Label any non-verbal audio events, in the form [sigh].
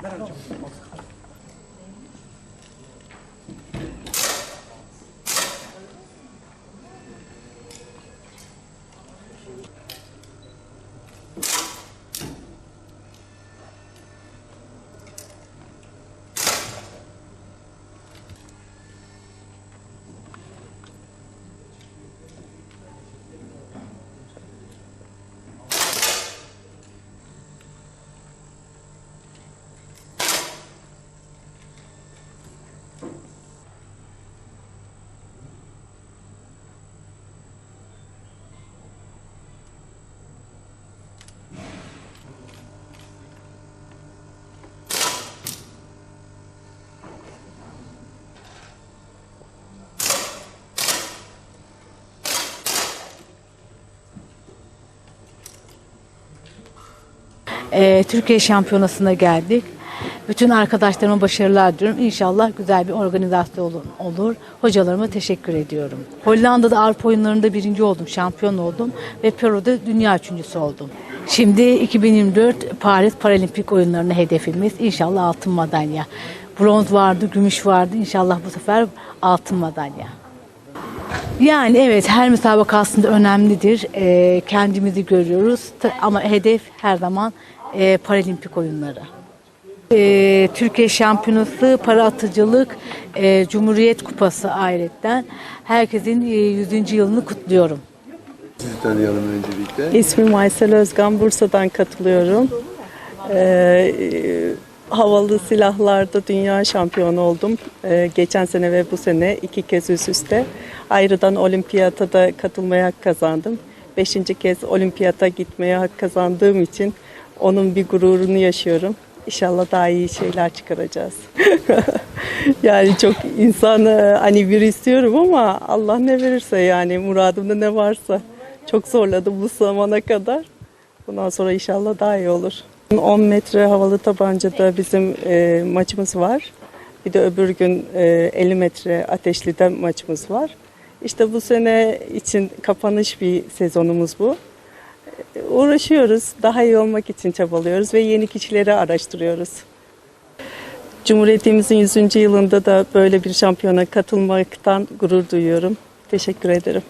Gracias. Ee, Türkiye Şampiyonası'na geldik. Bütün arkadaşlarıma başarılar diliyorum. İnşallah güzel bir organizasyon olur. Hocalarıma teşekkür ediyorum. Hollanda'da Avrupa oyunlarında birinci oldum, şampiyon oldum ve Peru'da dünya üçüncüsü oldum. Şimdi 2024 Paris Paralimpik oyunlarına hedefimiz inşallah altın madalya. Bronz vardı, gümüş vardı. İnşallah bu sefer altın madalya. Yani evet her müsabaka aslında önemlidir. Ee, kendimizi görüyoruz ama hedef her zaman e, paralimpik oyunları. Ee, Türkiye Şampiyonası, para atıcılık, e, Cumhuriyet Kupası ayrıca herkesin e, 100. yılını kutluyorum. Sizi tanıyalım öncelikle. İsmim Aysel Özgan, Bursa'dan katılıyorum. Ee, havalı silahlarda dünya şampiyonu oldum. Ee, geçen sene ve bu sene iki kez üst üste. Ayrıdan olimpiyata da katılmaya hak kazandım. Beşinci kez olimpiyata gitmeye hak kazandığım için onun bir gururunu yaşıyorum. İnşallah daha iyi şeyler çıkaracağız. [laughs] yani çok insan e, hani bir istiyorum ama Allah ne verirse yani muradımda ne varsa. Çok zorladım bu zamana kadar. Bundan sonra inşallah daha iyi olur. 10 metre havalı tabancada bizim e, maçımız var. Bir de öbür gün e, 50 metre ateşlide maçımız var. İşte bu sene için kapanış bir sezonumuz bu. Uğraşıyoruz, daha iyi olmak için çabalıyoruz ve yeni kişileri araştırıyoruz. Cumhuriyetimizin 100. yılında da böyle bir şampiyona katılmaktan gurur duyuyorum. Teşekkür ederim.